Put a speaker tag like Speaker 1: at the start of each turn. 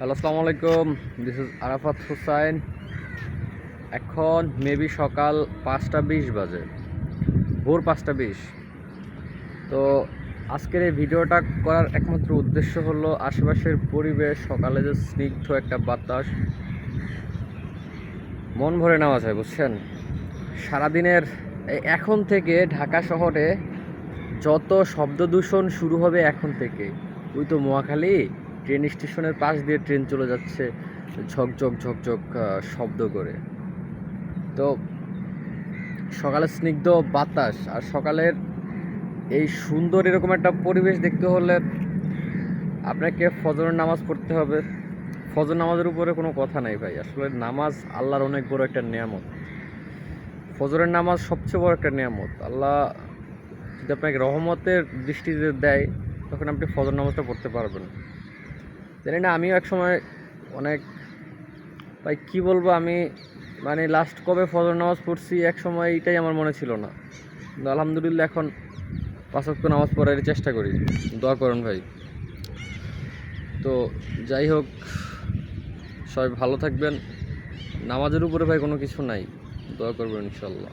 Speaker 1: Hello, আসসালামু আলাইকুম। This is Arafat Hussain. এখন মেবি সকাল পাঁচটা বিশ বাজে। ভোর পাঁচটা বিশ। তো আজকের এই ভিডিওটা করার একমাত্র উদ্দেশ্য হলো আশেপাশের পরিবেশ, সকালে যে স্নিগ্ধ একটা বাতাস। মন ভরে নেওয়া যায়, বুঝছেন? সারাদিনের এখন থেকে ঢাকা শহরে যত শব্দ দূষণ শুরু হবে এখন থেকে। ওই তো মোয়াখালী ট্রেন স্টেশনের পাশ দিয়ে ট্রেন চলে যাচ্ছে, ঝকঝক ঝকঝক শব্দ করে। তো সকালে স্নিগ্ধ বাতাস আর সকালের এই সুন্দর এরকম একটা পরিবেশ দেখতে হলে আপনাকে ফজরের নামাজ পড়তে হবে। ফজর নামাজের উপরে কোনো কথা নাই ভাই। আসলে নামাজ আল্লাহর অনেক বড় একটা নিয়ামত। ফজরের নামাজ সবচেয়ে বড় একটা নিয়ামত। আল্লাহ যদি আপনাকে রহমতের দৃষ্টিতে দেয়, তখন আপনি ফজর নামাজটা পড়তে পারবেন। জানি না, আমিও এক সময় অনেক, ভাই কি বলব আমি মানে লাস্ট কবে ফজর নামাজ পড়ছি, এক সময় এইটাই আমার মনে ছিল না। কিন্তু আলহামদুলিল্লাহ এখন পাঁচক্ত নামাজ পড়ার চেষ্টা করি, দোয়া করুন ভাই। তো যাই হোক, সবাই ভালো থাকবেন। নামাজের উপরে ভাই কোনো কিছু নাই, দোয়া করবেন ইনশাল্লাহ।